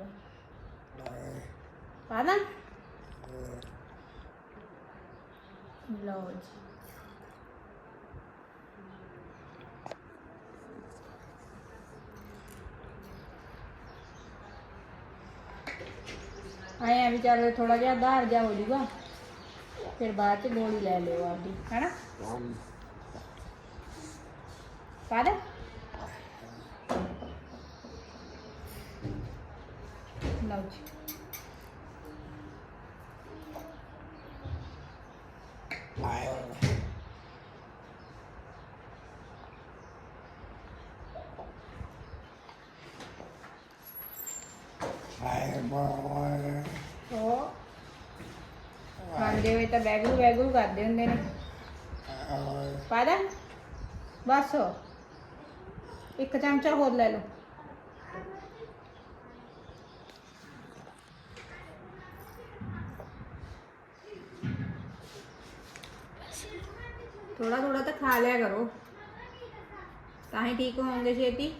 ਜੂਗਾ ਪਾਦਾ ਲਓ ਜੀ ਆਏ ਆ ਵੀ ਚੱਲ ਥੋੜਾ ਜਿਹਾ ਆਧਾਰ ਜਾ ਹੋ ਜੂਗਾ ਫਿਰ ਬਾਅਦ ਚ ਗੋਲੀ ਲੈ ਲਿਓ ਜੀ ਉਹ ਖਾਂਦੇ ਹੋਏ ਤਾਂ ਬੈਗੂ ਬੈਗੂ ਕਰਦੇ ਹੁੰਦੇ ਨੇ। ਪਾ ਦੇ? ਬਸ। ਇੱਕ ਚਮਚਾ ਹੋਰ ਲੈ ਲਓ। ਥੋੜਾ ਥੋੜਾ ਤਾਂ ਖਾ ਲਿਆ ਕਰੋ। ਤਾਂ ਹੀ ਠੀਕ ਹੋਵੋਗੇ ਛੇਤੀ।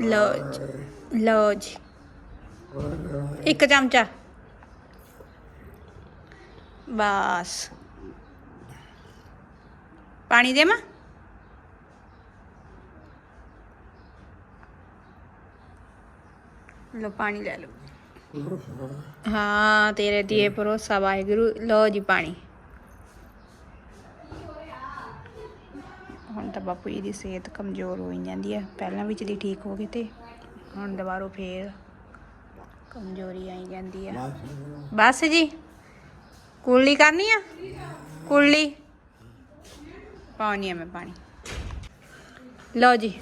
ਲਓ ਜੀ ਲਓ ਜੀ ਇੱਕ ਚਮਚਾ। ਬਸ। ਪਾਣੀ ਦੇਵਾਂ ਲੋ ਪਾਣੀ ਲੈ ਲਓ। ਹਾਂ, ਤੇਰੇ ਤੇ ਭਰੋਸਾ ਵਾਹਿਗੁਰੂ। ਲਓ ਜੀ ਪਾਣੀ। ਹੁਣ ਤਾਂ ਬਾਪੂ ਜੀ ਦੀ ਸਿਹਤ ਕਮਜ਼ੋਰ ਹੋਈ ਜਾਂਦੀ ਹੈ ਪਹਿਲਾਂ ਵਿੱਚ ਦੀ ਠੀਕ ਹੋ ਗਈ ਤੇ ਹੁਣ ਦੁਬਾਰਾ ਫੇਰ ਕਮਜ਼ੋਰੀ ਆਈ ਜਾਂਦੀ ਹੈ ਬਸ ਜੀ। ਕੁਰਲੀ ਕਰਨੀ ਆ? ਕੁਰਲੀ। ਪਾਉਣੀ ਆ ਮੈਂ ਪਾਣੀ। ਲਓ ਜੀ।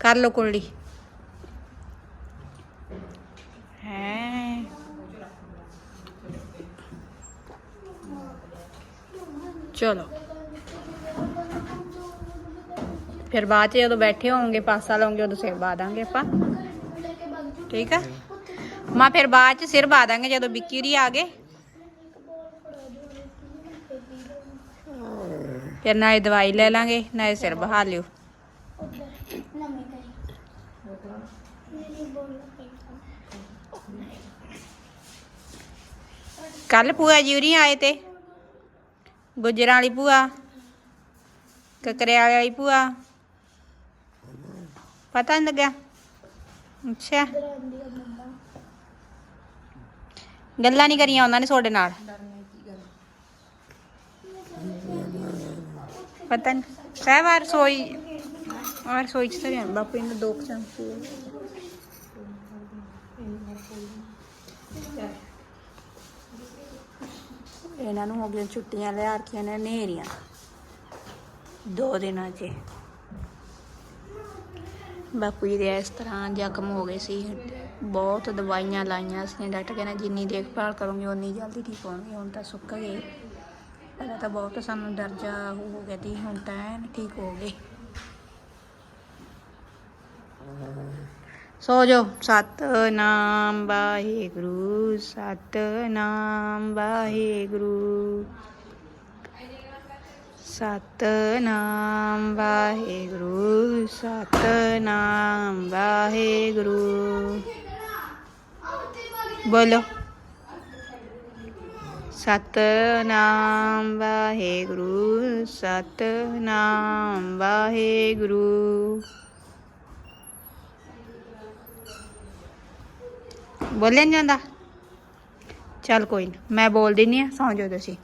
ਕਰ ਲਓ ਕੁਰਲੀ ਹੈ ਚਲੋ। ਫਿਰ ਬਾਅਦ ਚ ਜਦੋਂ ਬੈਠੇ ਹੋਵਾਂਗੇ ਪਾਸਾ ਲਾਉਂਗੇ ਉਦੋਂ ਸਿਰ ਬਾ ਦਾਂਗੇ ਆਪਾਂ। ਠੀਕ ਆ? ਮਾਂ, ਫਿਰ ਬਾਅਦ ਚ ਸਿਰ ਬਾ ਦਾਂਗੇ ਜਦੋਂ ਵਿੱਕੀ ਹੋਰੀ ਆ ਗਏ। ਫਿਰ ਨਾ ਨਾਲੇ ਦਵਾਈ ਲੈ ਲਾਂਗੇ, ਨਾਲੇ ਸਿਰ ਬਹਾ ਲਿਓ। ਕੱਲ ਪੂਆ ਜੀ ਉਰੀ ਆਏ ਤੇ। ਗੁਜਰਾਂ ਵਾਲੀ ਭੂਆ, ਕਕਰਿਆਲੇ ਵਾਲੀ ਭੂਆ। ਪਤਾ ਨਹੀਂ ਲੱਗਿਆ? ਅੱਛਾ। ਗੱਲਾਂ ਨਹੀਂ ਕਰੀਆਂ ਉਹਨਾਂ ਨੇ ਤੁਹਾਡੇ ਨਾਲ। ਪਤਾ ਨਹੀਂ ਸਹਿ ਵਾਰ ਸੋਈ ਔਰ ਸੋਈ ਚ ਤਾਂ ਬਾਪੂ ਇਹਨੂੰ ਦੋ ਚਮਚੇ ਇਹਨਾਂ ਨੂੰ ਹੋ ਗਈਆਂ ਛੁੱਟੀਆਂ ਲਿਆ ਰੱਖੀਆਂ ਨੇ ਨੇਰੀਆਂ। ਦੋ ਦਿਨਾਂ 'ਚ ਬਾਪੂ ਜੀ ਦੇ ਇਸ ਤਰ੍ਹਾਂ ਜ਼ਖਮ ਹੋ ਗਏ ਸੀ। ਬਹੁਤ ਦਵਾਈਆਂ ਲਾਈਆਂ ਸੀ। ਡਾਕਟਰ ਕਹਿੰਦਾ ਜਿੰਨੀ ਦੇਖਭਾਲ ਕਰੋਗੇ ਉਨੀ ਜਲਦੀ ਠੀਕ ਹੋਣਗੇ। ਹੁਣ ਤਾਂ ਸੁੱਕ ਗਏ। ਪਹਿਲਾਂ ਤਾਂ ਬਹੁਤ ਸਾਨੂੰ ਦਰਜਾ ਹੋ ਗਿਆ ਸੀ। ਹੁਣ ਤਾਂ ਐਨ ਠੀਕ ਹੋ ਗਏ। ਸੋ ਜੋ, ਸਤਨਾਮ ਵਾਹਿਗੁਰੂ ਸਤਨਾਮ ਵਾਹਿਗੁਰੂ। ਸਤਨਾਮ ਵਾਹਿਗੁਰੂ ਸਤਨਾਮ ਵਾਹਿਗੁਰੂ। ਬੋਲੋ। ਸਤਨਾਮ ਵਾਹਿਗੁਰੂ ਸਤਨਾਮ ਵਾਹਿਗੁਰੂ। ਬੋਲਿਆ ਨਹੀਂ ਜਾਂਦਾ? ਚੱਲ ਕੋਈ ਨਾ, ਮੈਂ ਬੋਲ ਦਿੰਨੀ ਆ, ਸੌਂ ਜਾਓ ਤੁਸੀਂ।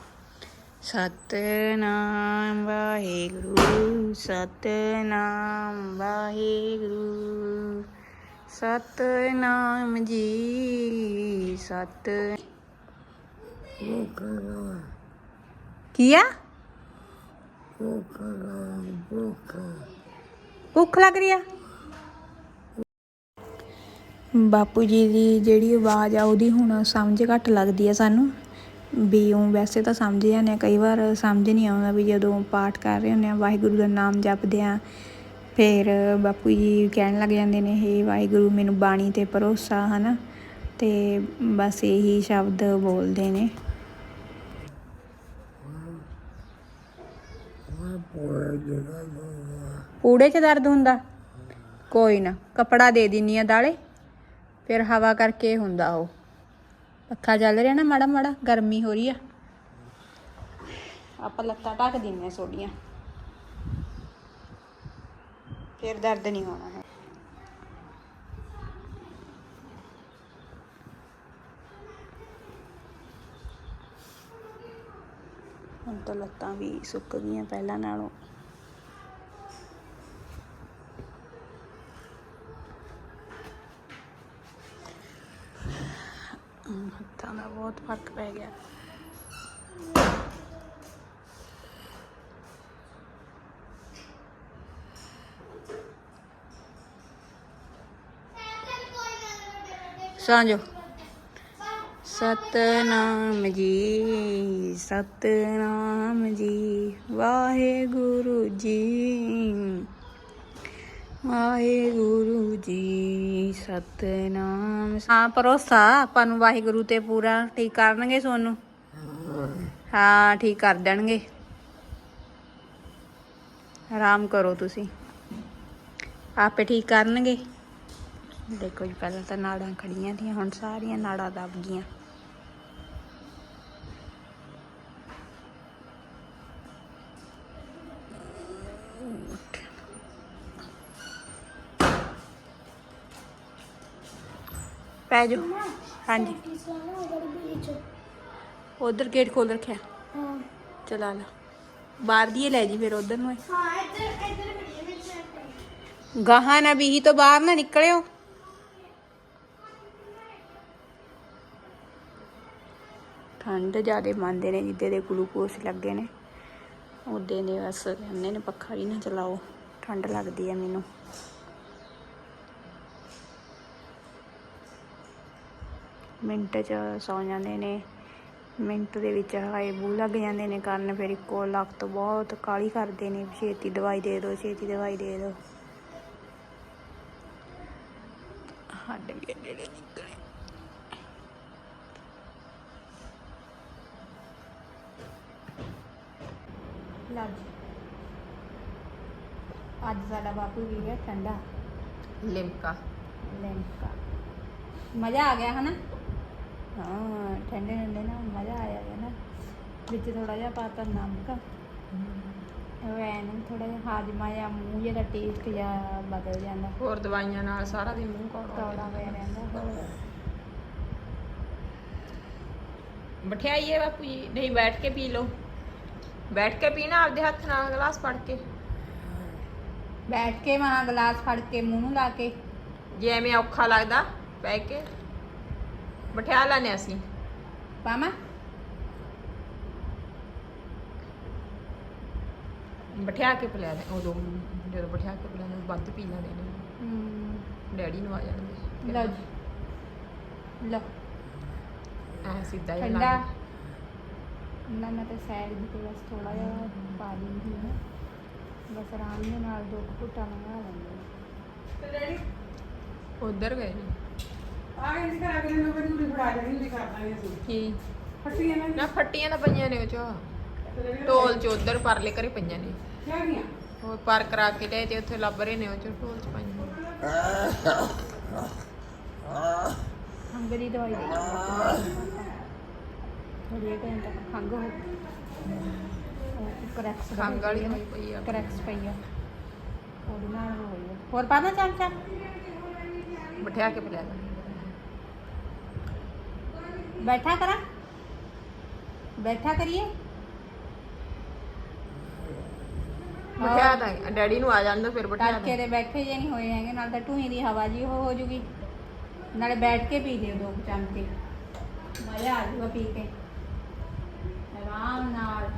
ਸਤਨਾਮ ਵਾਹਿਗੁਰੂ ਸਤਨਾਮ ਵਾਹਿਗੁਰੂ, ਸਤਨਾਮ ਜੀ, ਸਤ ਕੀਆ ਭੁੱਖ ਲੱਗ ਰਹੀ ਆ? ਬਾਪੂ ਜੀ ਦੀ ਜਿਹੜੀ ਆਵਾਜ਼ ਆ, ਉਹਦੀ ਹੁਣ ਸਮਝ ਘੱਟ ਲੱਗਦੀ ਆ ਸਾਨੂੰ। ਵੀ ਉਹ ਵੈਸੇ ਤਾਂ ਸਮਝ ਜਾਂਦੇ ਆ, ਕਈ ਵਾਰ ਸਮਝ ਨਹੀਂ ਆਉਂਦਾ ਵੀ ਜਦੋਂ ਪਾਠ ਕਰ ਰਹੇ ਹੁੰਦੇ ਆ, ਵਾਹਿਗੁਰੂ ਦਾ ਨਾਮ ਜਪਦੇ ਆ, ਫਿਰ ਬਾਪੂ ਜੀ ਕਹਿਣ ਲੱਗ ਜਾਂਦੇ ਨੇ, ਹੇ ਵਾਹਿਗੁਰੂ, ਮੈਨੂੰ ਬਾਣੀ ਤੇ ਭਰੋਸਾ, ਹਨਾ? ਤੇ ਬਸ ਇਹੀ ਸ਼ਬਦ ਬੋਲਦੇ ਨੇ। ਪੂੜੇ 'ਚ ਦਰਦ ਹੁੰਦਾ? ਕੋਈ ਨਾ, ਕਪੜਾ ਦੇ ਦਿੰਨੀ ਆ ਦਾਲੇ ਫਿਰ ਹਵਾ ਕਰਕੇ ਹੁੰਦਾ ਉਹ। ਪੱਖਾ ਚੱਲ ਰਿਹਾ ਨਾ ਮਾੜਾ ਮਾੜਾ, ਗਰਮੀ ਹੋ ਰਹੀ ਆ। ਆਪਾਂ ਲੱਤਾਂ ਢੱਕ ਦਿੰਨੇ ਆ ਸੋਡੀਆਂ। ਫਿਰ ਦਰਦ ਨਹੀਂ ਹੋਣਾ ਹੈ ਹੁਣ ਤਾਂ ਲੱਤਾਂ ਵੀ ਸੁੱਕ ਗਈਆਂ ਪਹਿਲਾਂ ਨਾਲੋਂ ਹਮ, ਹੱਥਾਂ ਦਾ ਬਹੁਤ ਫ਼ਰਕ ਪੈ ਗਿਆ ਸਾਂਝੋ ਸਤਨਾਮ ਜੀ ਸਤਨਾਮ ਜੀ ਵਾਹਿਗੁਰੂ ਜੀ ਵਾਹਿਗੁਰੂ ਜੀ ਸਤਨਾਮ। ਹਾਂ ਭਰੋਸਾ ਆਪਾਂ ਨੂੰ ਵਾਹਿਗੁਰੂ ਤੇ ਪੂਰਾ ਠੀਕ ਕਰਨਗੇ ਸੋਨੂੰ? ਹਾਂ, ਠੀਕ ਕਰ ਦੇਣਗੇ। ਆਰਾਮ ਕਰੋ ਤੁਸੀਂ। ਆਪੇ ਠੀਕ ਕਰਨਗੇ। ਦੇਖੋ ਜੀ, ਪਹਿਲਾਂ ਤਾਂ ਨਾੜਾਂ ਖੜੀਆਂ ਸੀ ਹੁਣ ਸਾਰੀਆਂ ਨਾੜਾਂ ਦੱਬ ਗਈਆਂ। ਪੈ ਜਾਓ। ਹਾਂਜੀ। ਉਧਰ ਗੇਟ ਖੋਲ ਰੱਖਿਆ। ਚਲਾ ਲਾ। ਬਾਹਰ ਦੀ ਲੈ ਜੀ ਫਿਰ ਉਧਰ ਨੂੰ ਗਾਹਾਂ ਨਾ ਬੀਹੀ ਤੋਂ ਬਾਹਰ ਨਾ ਨਿਕਲਿਓ। ਠੰਡ ਜਿਆਦੇ ਮੰਨਦੇ ਨੇ ਜਿੱਦੇ ਦੇ ਗਲੂਕੋਸ ਲੱਗੇ ਨੇ। ਉਹਦੇ ਨੇ ਬਸ ਕਹਿੰਦੇ ਨੇ ਪੱਖਾ ਵੀ ਨਾ ਚਲਾਓ। ਠੰਡ ਲੱਗਦੀ ਹੈ ਮੈਨੂੰ। ਮਿੰਟ ਚ ਸੌ ਜਾਂਦੇ ਨੇ। ਮਿੰਟ ਦੇ ਵਿੱਚ ਹਾਏ ਬੂ ਲੱਗ ਜਾਂਦੇ ਨੇ ਕਰਨ ਫਿਰ ਇੱਕੋ ਲੱਖ ਤੋਂ ਬਹੁਤ ਕਾਲੀ ਕਰਦੇ ਨੇ। ਛੇਤੀ ਦਵਾਈ ਦੇ ਦਿਓ ਛੇਤੀ ਦਵਾਈ ਦੇ ਦਿਓ ਹੱਡ ਵੀ ਅੱਜ ਸਾਡਾ ਬਾਪੂ ਵੀ ਗਿਆ ਠੰਡਾ। ਲਿਮਕਾ। ਲੈਂਕਾ ਮਜ਼ਾ ਆ ਗਿਆ ਹਨਾ? ਹਾਂ ਠੰਡੇ ਠੰਡੇ ਨਾ ਮਜ਼ਾ ਆਇਆ ਹੈ ਨਾ। ਵਿੱਚ ਥੋੜਾ ਜਿਹਾ ਪਾਤਾ ਨਮਕ। ਉਹ ਐਨ ਥੋੜਾ ਜਿਹਾ ਹਾਜਮਾ ਜਾਂ ਮੂੰਹ ਜਿਹਾ ਦਾ ਟੇਸਟ ਜਾਂ ਬਦਲ ਜਾਂਦਾ। ਹੋਰ ਦਵਾਈਆਂ ਨਾਲ ਸਾਰਾ ਦਿਨ ਮੂੰਹ ਕੌੜਾ ਹੋਇਆ ਰਹਿੰਦਾ। ਮਠਿਆਈ ਹੈ ਬਾਪੂ ਜੀ ਨਹੀਂ ਬੈਠ ਕੇ ਪੀ ਲਓ। ਬੈਠ ਕੇ ਪੀਣਾ ਆਪਦੇ ਹੱਥ ਨਾਲ ਗਲਾਸ ਫੜ ਕੇ। ਬੈਠ ਕੇ ਮਹਾ ਗਲਾਸ ਫੜ ਕੇ ਮੂੰਹ ਨੂੰ ਲਾ ਕੇ। ਜੇ ਐਵੇਂ ਔਖਾ ਲੱਗਦਾ ਬਹਿ ਕੇ। ਬਿਠਾ ਲੈਣੇ ਅਸੀਂ। ਪਾਮਾ। ਬਿਠਾ ਕੇ ਪਿਲਾ ਦੇ ਉਦੋਂ ਜਦੋਂ ਬਿਠਾ ਕੇ ਪਿਲਾਉਂਦੇ ਵੱਧ ਪੀ ਲੈਣੇ ਨੇ। ਹੂੰ। ਡੈਡੀ ਨੂੰ ਆ ਜਾਣਗੇ। ਲਓ ਜੀ। ਲਓ। ਐ ਸਿੱਧਾ ਹੀ ਠੰਡਾ। ਲੱਗ ਨਾ ਮੈਂ ਤਾਂ ਸਾਈਡ ਦੀ ਤੇ ਬਸ ਥੋੜਾ ਜਿਹਾ ਪਾ ਦਿੰਦੀ ਹਾਂ। ਬਸ ਆਰਾਮ ਦੇ ਨਾਲ ਦੋ ਘੁੱਟਾਂ ਲੰਘਾ ਲੈਂਦੇ ਉਧਰ ਗਏ ਨੇ। ਆ ਗਏ ਸੀ ਕਰਾ ਕੇ ਨਾ ਬੜੀ ਬੜੀ ਫੜਾ ਜਾਣੀ ਹੁੰਦੀ ਕਰ ਦਾਂਗੇ ਅਸੀਂ। ਕੀ? ਫੱਟੀ ਇਹਨਾਂ ਨਾ? ਫੱਟੀਆਂ ਤਾਂ ਪਈਆਂ ਨੇ ਉਹ ਚ। ਢੋਲ ਚ ਉਧਰ ਪਰਲੇ ਕਰੇ ਪਈਆਂ ਨੇ। ਕਿਆ ਗਿਆ ਹੋਰ ਪਰ ਕਰਾ ਕੇ ਤੇ ਤੇ ਉੱਥੇ ਲੱਭ ਰਹੇ ਨੇ ਉਹ ਚ ਢੋਲ ਚ ਪਾਈਆਂ ਨੇ। ਖੰਘ ਦੀ ਦਵਾਈ ਦੇ ਥੋੜੀ ਜਿਹੀ ਟਾਈਮ ਤੱਕ ਖੰਘ ਹੋ ਕਰੈਕਸ ਖੰਘ ਵਾਲੀ ਹੋਈ ਪਈ ਆ। ਕਰੈਕਸ ਪਈ ਆ। ਉਹਦੇ ਨਾਲ ਹੋਈ ਆ। ਹੋਰ ਪਾਣਾ ਚਮਚਾ ਬਿਠਾ ਕੇ ਪਿਲਾ ਬੈਠਾ ਕਰਾਂ? ਬੈਠਾ ਕਰੀਏ? ਬਿਠਾ ਦਾਂਗੇ ਡੈਡੀ ਨੂੰ ਆ ਜਾਣ ਦੋ ਫਿਰ ਬਿਠਾ ਟਾਕੇ ਦੇ ਦੇ ਬੈਠੇ ਜੇ ਨਹੀਂ ਹੋਏ ਹੈਗੇ ਨਾਲ ਤਾਂ ਢੂਹੀ ਦੀ ਹਵਾ ਜੀ ਉਹ ਹੋ ਜੂਗੀ। ਨਾਲੇ ਬੈਠ ਕੇ ਪੀ ਲਿਓ ਦੋ ਕੁ ਚਮਚੇ। ਮਜ਼ਾ ਆ ਜੂਗਾ ਪੀ ਕੇ। ਆਰਾਮ ਨਾਲ।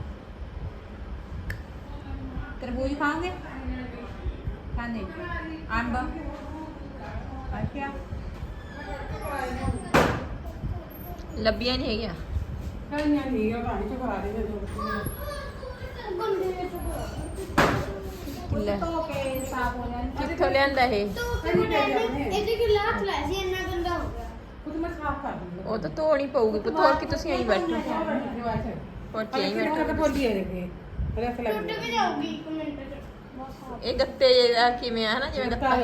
ਤਰਬੂਜ ਖਾਓਗੇ? ਖਾਂਦੇ। ਅੰਬ। ਅੱਛਾ। ਲੱਭੀਆਂ ਨਹੀਂ ਹੈਗੀਆਂ। ਕਈਆਂ ਨਹੀਂ ਆ ਪਾਣੀ ਚ ਕਰਾ ਦੇ ਲੈ। ਕਿੱਥੋਂ ਲਿਆਂਦਾ ਇਹ? ਇਹਦੇ ਕਿ ਲਾਖ ਲੈ ਸੀ ਇੰਨਾ ਗੰਦਾ ਹੋ ਗਿਆ। ਖੁਦ ਮੈਂ ਸਾਫ਼ ਕਰ ਦੂੰਗਾ ਉਹ ਤਾਂ ਧੋਣੀ ਪਊਗੀ ਪੁੱਤ ਹੋਰ ਕਿ ਤੁਸੀਂ ਆਈ ਬੈਠੋ ਤਾਂ ਟੁੱਟ ਵੀ ਜਾਊਗੀ ਇੱਕ ਮਿੰਟ ਚ। ਇਹ ਗੱਤੇ ਜਿਹੇ ਕਿਵੇਂ ਆ ਹਨਾ ਜਿਵੇਂ ਗੱਤਾ।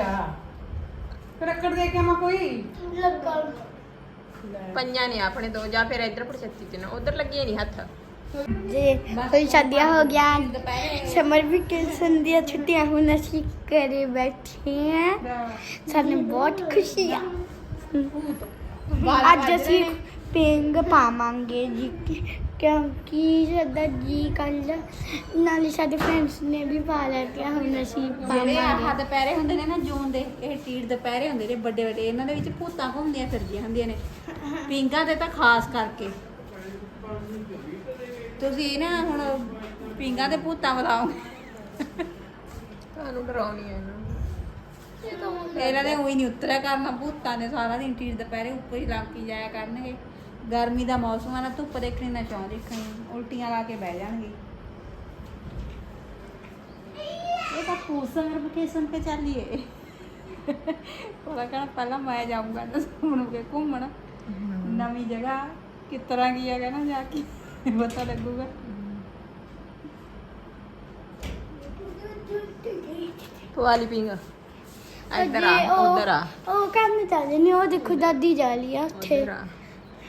ਰੱਕੜ ਦੇ ਕੇ ਆਵਾਂ ਕੋਈ? ਲੱਗਾ। ਪੰਜਾਂ ਨੇ ਆਪਣੇ ਤੋਂ ਜਾਂ ਫਿਰ ਇੱਧਰ ਪਰਛੱਤੀ ਚ ਨੇ। ਉਧਰ ਲੱਗੇ ਨਹੀਂ ਹੱਥ। ਜੇ ਕੋਈ ਸ਼ਾਦੀਆਂ ਹੋ ਗਿਆ ਸਮਰ ਵੈਕੇਸ਼ਨ ਦੀਆਂ ਛੁੱਟੀਆਂ ਹੁਣ ਅਸੀਂ ਘਰੇ ਬੈਠੇ ਹਾਂ ਸਾਨੂੰ ਬਹੁਤ ਖੁਸ਼ੀ ਆ। ਅੱਜ ਅਸੀਂ ਪਿੰਗ ਪਾਵਾਂਗੇ ਜੀ। ਕਿਉਂਕਿ ਸਾਡਾ ਜੀ ਕੱਲ ਨਾਲੇ ਸਾਡੇ ਫਰੈਂਡਸ ਨੇ ਵੀ ਪਾ ਲਿਆ ਹੁਣ ਅਸੀਂ ਜਿਹੜੇ ਆਹ ਪਾਵਾਂਗੇ। ਦੁਪਹਿਰੇ ਹੁੰਦੇ ਨੇ ਨਾ ਜੂਨ ਦੇ ਇਹ ਟੀਰ ਦੁਪਹਿਰੇ ਹੁੰਦੇ ਨੇ ਵੱਡੇ ਵੱਡੇ ਇਹਨਾਂ ਦੇ ਵਿੱਚ ਭੂਤਾਂ ਘੁੰਮਦੀਆਂ ਫਿਰਦੀਆਂ ਹੁੰਦੀਆਂ ਨੇ। ਪਿੰਕਾਂ ਦੇ ਤਾਂ ਖਾਸ ਕਰਕੇ। ਤੁਸੀਂ ਨਾ ਹੁਣ ਪਿੰਕਾਂ ਦੇ ਭੂਤਾਂ ਬੁਲਾਓ ਤੁਹਾਨੂੰ ਡਰਾਉਣੀ ਹੈ ਇਹਨਾਂ। ਇਹਨਾਂ ਦੇ ਉਹੀ ਨਹੀਂ ਉਤਰਿਆ ਕਰਨਾ ਭੂਤਾਂ ਨੇ ਸਾਰਾ ਦਿਨ ਟੀਰ ਦੁਪਹਿਰੇ ਉੱਪਰ ਹੀ ਲੱਗ ਕੇ ਜਾਇਆ ਕਰਨਗੇ। ਗਰਮੀ ਦਾ ਮੌਸਮ ਆ ਨਾ ਧੁੱਪ ਦੇਖਣੀ ਨਾ ਚਾਹ ਦੇਖਣੀ ਉਲਟੀਆਂ ਲਾ ਕੇ ਬਹਿ ਜਾਣਗੇ। ਇਹ ਤਾਂ ਸਮਰ ਵਕੇਸ਼ਨ ਤੇ ਚੱਲੀਏ ਉਹਦਾ ਕਹਿਣਾ ਪਹਿਲਾਂ ਮੈਂ ਜਾਊਂਗਾ ਤਾਂ ਹੁਣ ਕੇ ਘੁੰਮਣ। ਨਵੀਂ ਜਗ੍ਹਾ ਕਿਸ ਤਰ੍ਹਾਂ ਕੀ ਹੈਗਾ ਨਾ ਜਾ ਕੇ ਪਤਾ ਲੱਗੂਗਾ। ਪਵਾਲੀ ਪਿੰਗ ਇੱਧਰ ਆ ਉਧਰ ਆ। ਉਹ ਕੰਮ ਚੱਲ ਨਹੀਂ ਉਹ ਦੇਖੋ ਦਾਦੀ ਜਾ ਰਹੀ ਆ ਉੱਥੇ। ਉੱਧਰ ਆ।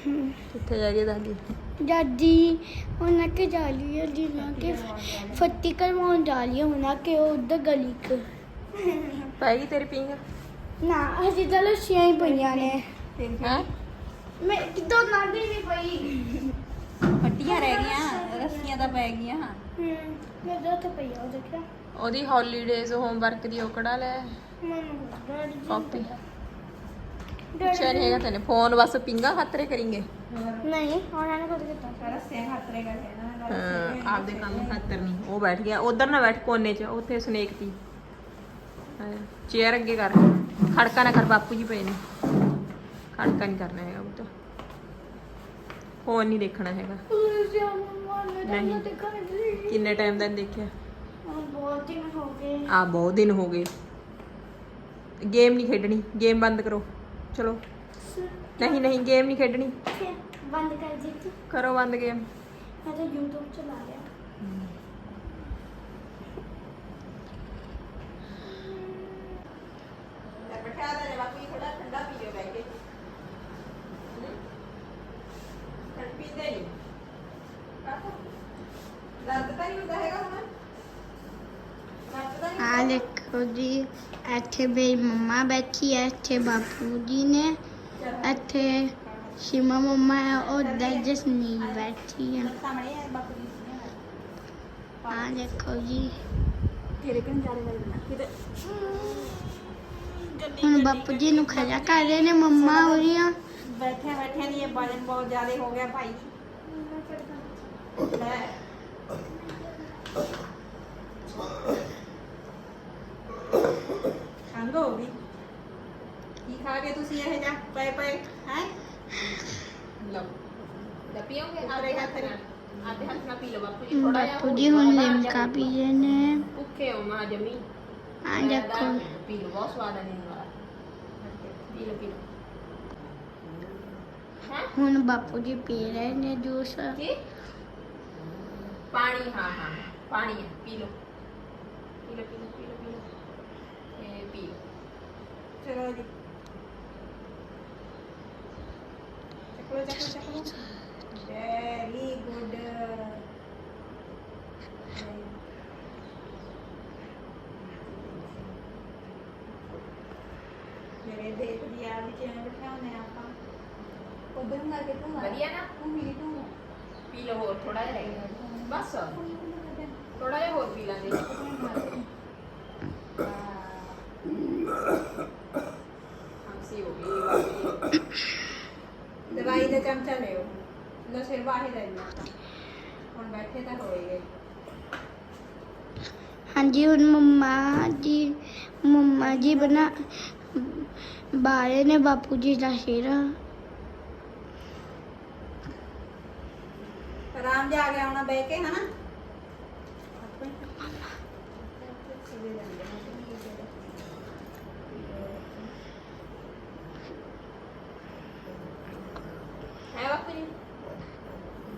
ਕਿੱਥੇ ਜਾ ਗਈ ਦਾਦੀ? ਦਾਦੀ ਉਹਨਾਂ ਕੇ ਜਾ ਰਹੀ ਹੈ ਜਿਨਾ ਕੇ ਫੱਟੀ ਕਰਵਾਉਣ ਜਾ ਰਹੀ ਹੈ ਉਹਨਾਂ ਕੇ ਉਧਰ ਗਲੀ ਕ ਪੈ ਗਈ ਤੇਰੀ ਪਿੰਗ? ਨਾ ਅਸੀਂ ਤਾਂ ਲੱਸੀਆਂ ਹੀ ਪਈਆਂ ਨੇ। ਹਾਂ? ਮੈਂ ਕਿਦੋਂ ਨਾਦੀ ਨਹੀਂ ਪਈ। ਫੱਟੀਆਂ ਰਹਿ ਗਈਆਂ ਰੱਸੀਆਂ ਤਾਂ ਪੈ ਗਈਆਂ। ਹੂੰ ਮੈਂ ਤਾਂ ਉੱਥੇ ਪਈ ਉਹ ਦੇਖਿਆ। ਉਹਦੀ ਹੌਲੀਡੇਜ਼ ਹੋਮਵਰਕ ਦੀ ਉਹ ਕਢਾ ਲੈ। ਮੈਨੂੰ ਡੈਡੀ ਜੀ ਕਾਪੀ। ਪੁੱਛਿਆ ਨਹੀਂ ਹੈਗਾ ਤੈਨੇ ਫੋਨ ਬਸ ਪਿੰਗਾ ਖਾਤਰੇ ਕਰਿੰਗੇ। ਨਹੀਂ ਉਹਨਾਂ ਨੇ ਕੁਝ ਕੀਤਾ। ਰੱਸੀਆਂ ਖਾਤਰੇ ਕਰਕੇ ਇਹਨਾਂ ਨੇ ਹਾਂ ਆਪਦੇ ਕੰਮ ਖਾਤਰ ਨਹੀਂ ਉਹ ਬੈਠ ਗਿਆ ਉਧਰ ਨਾ ਬੈਠ ਕੋਨੇ 'ਚ ਉੱਥੇ ਸਨੇਕ ਤੀ। ਚੇਅਰ ਅੱਗੇ ਕਰ ਖੜਕਾ ਨਾ ਕਰ ਬਾਪੂ ਜੀ ਪਏ ਨੇ। ਖੜਕਾ ਨਹੀਂ ਕਰਨਾ ਹੈਗਾ ਉਹ ਫੋਨ ਨਹੀਂ ਦੇਖਣਾ ਹੈਗਾ। ਨਹੀਂ। ਕਿੰਨੇ ਟਾਈਮ ਦਾ ਦੇਖਿਆ। ਬਹੁਤ ਦਿਨ ਹੋ ਗਏ। ਆ ਬਹੁਤ ਦਿਨ ਹੋ ਗਏ। ਗੇਮ ਨਹੀਂ ਖੇਡਣੀ ਗੇਮ ਬੰਦ ਕਰੋ। ਚਲੋ। ਨਹੀਂ ਨਹੀਂ ਗੇਮ ਨਹੀਂ ਖੇਡਣੀ। ਫਿਰ ਬੰਦ ਕਰ ਦਿੱਤੀ ਕਰੋ ਬੰਦ ਗੇਮ ਮੈਂ ਤਾਂ YouTube ਚਲਾ ਲਿਆ। ਬਿਠਾ ਦੇ ਦੇਖੋ ਜੀ ਇੱਥੇ ਮੇਰੀ ਮੰਮਾ ਬੈਠੀ ਹੈ ਇੱਥੇ ਬਾਪੂ ਜੀ ਨੇ ਇੱਥੇ ਸ਼ਿਮਾ ਮੰਮਾ ਹੈ ਉਧਰ ਜਸਨੀਤ ਬੈਠੀ ਹੈ। ਹੈ ਆ ਦੇਖੋ ਜੀ। ਤੇਰੇ ਕਿੰਨ ਜਾ ਰਹੇ ਨੇ ਕਿਤੇ। ਹੁਣ ਬਾਪੂ ਜੀ ਨੂੰ ਖੜਾ ਕਰ ਰਹੇ ਨੇ ਮੰਮਾ ਹੋਰੀਆਂ ਬੈਠੇ ਬੈਠੇ ਨਹੀਂ ਇਹ ਵਜਨ ਬਹੁਤ ਜ਼ਿਆਦਾ ਹੋ ਗਿਆ ਭਾਈ ਲੈ ਖੰਗ ਹੋ ਗਈ ਕੀ ਖਾ ਕੇ ਤੁਸੀਂ ਇਹ ਜਾ ਪਏ ਪਏ ਹੈ ਲਓ ਲੈ ਪੀਓਗੇ ਆਰੇ ਹੱਥ ਨਾਲ ਆਦੇ ਹੱਥ ਨਾਲ ਪੀ ਲਓ ਬਾਪੂ ਜੀ ਥੋੜਾ ਜਿਹਾ ਬਾਪੂ ਜੀ ਹੁਣ ਲਿਮਕਾ ਪੀ ਰਹੇ ਨੇ ਭੁੱਖੇ ਹੋ ਮਾਂ ਜਮੀ ਆ ਦੇਖੋ ਪੀ ਲਓ ਬਹੁਤ ਸਵਾਦ ਆ ਨੀਂਦ ਵਾਲਾ ਪੀ ਲਓ ਪੀ ਲਓ ਹੈ ਹੁਣ ਬਾਪੂ ਜੀ ਪੀ ਰਹੇ ਨੇ ਜੂਸ ਕੀ ਪਾਣੀ ਹਾਂ ਹਾਂ ਪਾਣੀ ਹੈ ਪੀ ਲਓ ਪੀ ਲਓ ਪੀ ਲਓ ਪੀ ਲਓ ਪੀ ਲਓ ਇਹ ਪੀ ਲਓ ਚਲੋ ਜੀ ਚੱਕੋ ਚੱਕੋ ਚੱਕੋ ਵੈਰੀ ਗੁੱਡ ਮੇਰੇ ਦੇਖਦੀ ਆ ਵੀ ਕਿਵੇਂ ਬਿਠਾਉਂਦੇ ਆਪਾਂ ਉਧਰ ਨੂੰ ਕਰਕੇ ਤੂੰ ਵਧੀਆ ਨਾ? ਤੂੰ ਮਿਲੀ ਤੂੰ ਪੀ ਲਓ ਹੋਰ ਥੋੜਾ ਜਿਹਾ ਰਹਿ ਗਿਆ। ਬਸ। ਥੋੜਾ ਜਿਹਾ ਹੋਰ ਪੀ ਲਾਂਗੇ ਖਾਂਸੀ ਹੋ ਗਈ ਵਾਕਈ। ਦਵਾਈ ਦਾ ਚਮਚਾ ਲਿਓ ਲੋ ਸਿਰ ਬਾਹਰ ਹੁਣ ਬੈਠੇ ਤਾਂ ਹਾਂਜੀ ਹੁਣ ਮੰਮਾ ਜੀ ਮੰਮਾ ਜੀ ਬਣਾ ਬਾਰੇ ਨੇ ਬਾਪੂ ਜੀ ਦਾ ਸਿਰ। ਆਰਾਮ ਜਾ ਗਿਆ ਹੁਣ ਬਹਿ ਕੇ ਹਨਾ?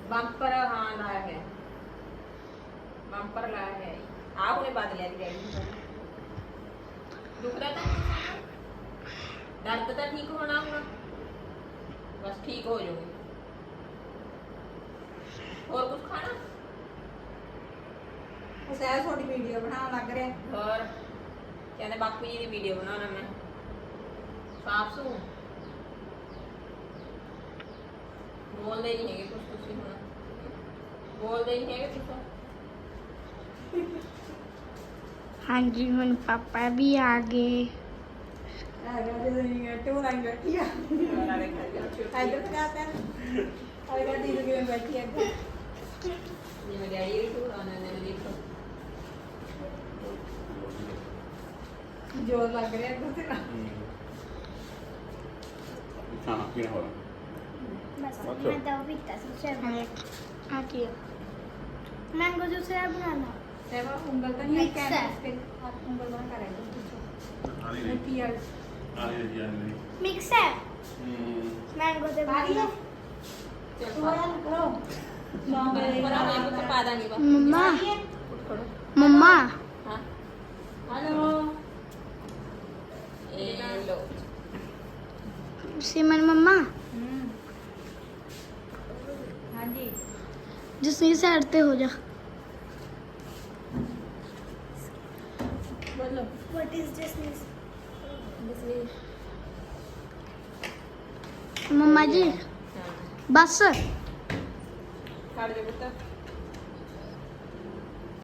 ਹੈ ਬੰਪਰ ਬੰਪਰ ਲਾਇਆ ਹੈ। ਆ ਹੁਣੇ ਬਦਲਿਆ ਦੀ ਡੈਡੀ ਨੇ। ਦੁਖਦਾ ਤਾਂ ਨਹੀਂ ਸਾਰਾ? ਦਰਦ ਤਾਂ ਠੀਕ ਹੋਣਾ ਹੁਣ। ਬਸ ਠੀਕ ਹੋ ਜਾਊਗੀ। ਹੋਰ ਕੁਝ ਖਾਣਾ? ਸਹਿਜ ਤੁਹਾਡੀ ਵੀਡੀਓ ਬਣਾਉਣ ਲੱਗ ਰਿਹਾ। ਹੋਰ? ਕਹਿੰਦੇ ਬਾਪੂ ਜੀ ਦੀ ਵੀਡੀਓ ਬਣਾਉਣਾ ਮੈਂ। ਸਾਫ਼ ਸੂ ਬੋਲਦੇ ਨਹੀਂ ਹੈਗੇ ਕੁਝ ਤੁਸੀਂ ਹੁਣ। ਬੋਲਦੇ ਨਹੀਂ ਹੈਗੇ ਤੁਸੀਂ ਹਾਂਜੀ ਹੁਣ ਪਾਪਾ ਵੀ ਆ ਗਏ ਆ ਗਏ ਤੇ ਨਹੀਂ ਟੂ ਲਾਂ ਗੱਟੀਆਂ ਨਾਲੇ ਖਾ ਗਿਆ ਕਾਤਾ ਆ ਗਿਆ ਦੀ ਰੁਕੇ ਬੈਠੀ ਅੱਗੇ ਜੀ ਮੇਰੇ ਆਈ ਟੂ ਲਾਂ ਨੇ ਦੇਖੋ ਜੋਰ ਲੱਗ ਰਿਹਾ ਤੁਸੀਂ ਨਾ ਖਾਣਾ ਪੀਣਾ ਹੋ ਰਿਹਾ ਬਸ ਮੈਂ ਤਾਂ ਉਹ ਵੀ ਤਾਂ ਸੀ ਸ਼ਰਮ सबसे हाँ ठीक मैंगो जूस है बनाना ਤੇ ਵਾ ਉਂਗਲ ਤਾਂ ਨਹੀਂ Mix ਕੈਮਰਾ ਹੈ। ਤੇ ਹੱਥ ਉਂਗਲ ਬਣਾ ਕਰ ਰਿਹਾ ਆਲੀ ਇਹ ਕੀ ਆ ਆਲੀ ਜੀ ਆਲੀ मिक्स है ਹੂੰ मैंगो दे ਆ ਰਹੀ ਹੈ ਚੱਲ ਤੂੰ ਪਾ ਆਇਆ ਕਰੋ ਨਾ ਮੇਰੇ ਪਰ ਮੈਂ ਕੁਝ ਪਾ ਦਾਂਗੀ ਬਸ मम्मा ਉੱਠ ਖੜੋ मम्मा ਹਾਂ ਹਲੋ ਇਹ ਲੋ सिमन मम्मा ਜਿਸਨੀ ਸਾਈਡ ਤੇ ਹੋ ਜਾ। ਮਮਾ ਜੀ ਬਸ। ਖੜ ਜਾ ਪੁੱਤ।